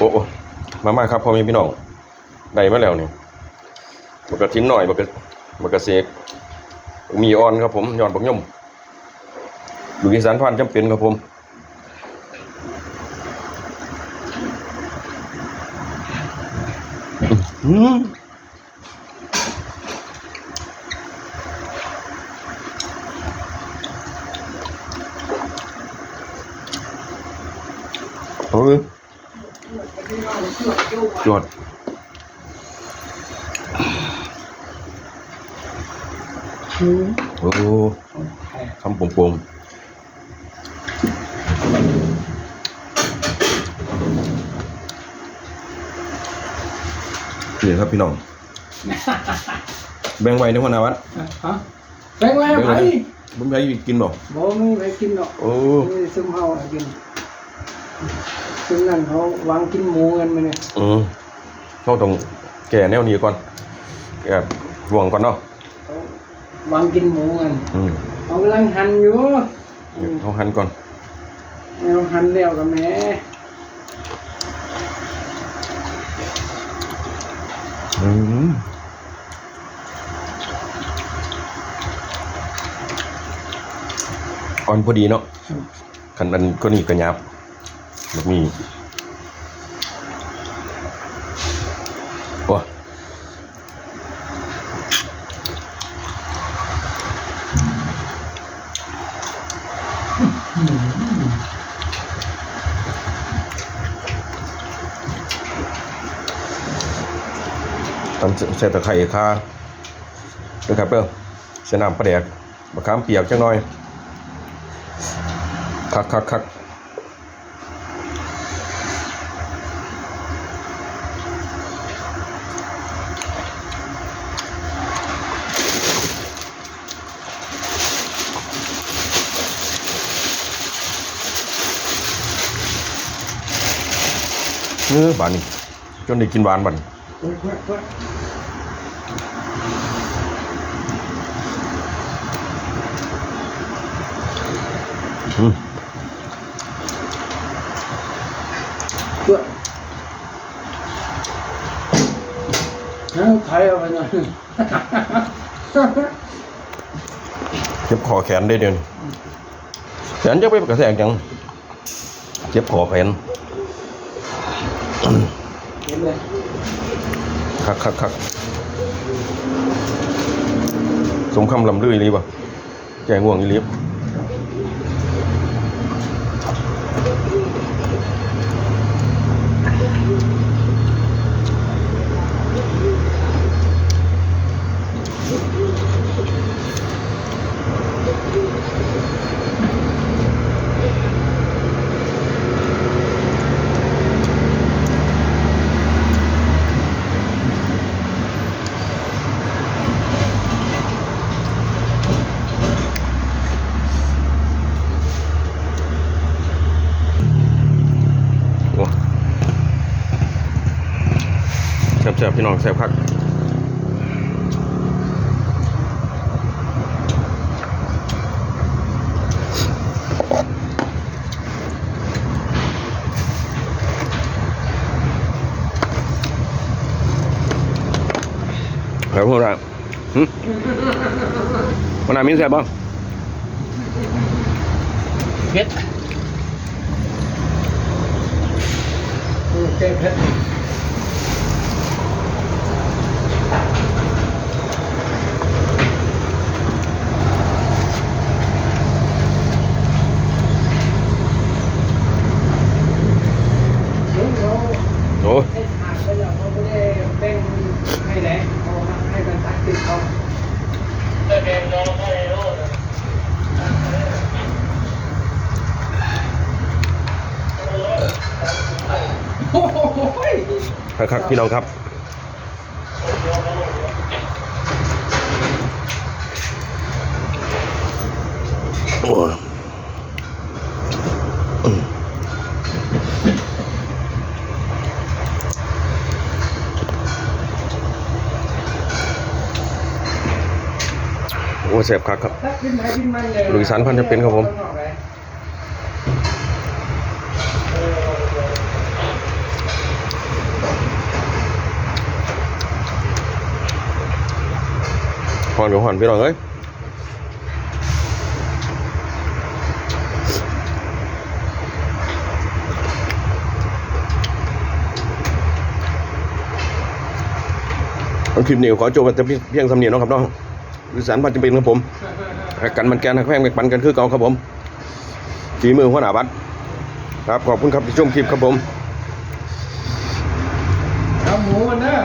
โอ้โอ้มามาครับพ่อแม่พี่น้องได้มาแล้วนี่บักกระทิ้นหน่อยบักกระบักกระเสกมีออนครับผมยอนบักย่อมดูกอีสานพันจำเป็นครับผมอืมโอ้ย ยอดโอ้คำปมๆนี่ครับพี่น้อง แบ่งไว้ในหัวหน้าวัดฮะแบ่งไว้ให้ไผผมใช้กินบ่บ่มีไปกินหรอกโอ้มีซึมเฮาอะกิน ซึมนั่นเขาวางกินหมูกันมาเนี่ยอืมเขาต้องแก่แนวนี้ก่อนแก่ห่วงก่อนเนาะเขาวางกินหมูกันอืมเขากำลังหั่นอยู่เดี๋ยวเขาหั่นก่อนแนวหั่นแล้วกับแม่อืมอ่อนพอดีเนาะคันนั้นก็นี่ก็หยาบ แบบนี้ว้าตำใส่ตะไคร้ค่านะครับเด้อใส่น้ำปลาแดกมะขามเปียกจังหน่อยคักคักคัก เออบานนี้จนได้กินหวานบัดนเว้ยเว้ยเว้ยอืมเว้ยเอาไทยเอาไปหน่อยเจ็บคอแขนได้เดี๋ยวนี้แขนจะไปกระแทกจัง เจ็บคอแขนเห็นเลยคักคักคักสมคำลำลืออีหลีบ่ะแกง่วงอีหลีบ ซ่บๆพี่น้องแซ่บคักแล้วพวกเราหึวันไหนมีแซ่บบ้างเผ็ดโอ้แก้เผ็ด เดี๋ยวเรา โอ้ ให้ถาดไปแล้วเขาไม่ได้แบ่งให้แหละเขาให้กันตักติดเขา โอ้โหคักๆพี่น้องครับ โอ้ อ้แสบคักครับลุยสันพันจะเป็นครับผมหอนกับหอนพี่น้องเอ้ยคลิปนี้ขอจบนจะเพียงสำเนียงน้องครับน้อง วิสานพันจะเป็นครับผมหักกันมันแกนหักแพงแบ่งปันกันคือเก่าครับผมฝีมือหัวหน้าบัตรครับขอบคุณครับที่ชมคลิปครับผมเอาหมูมันเด้อ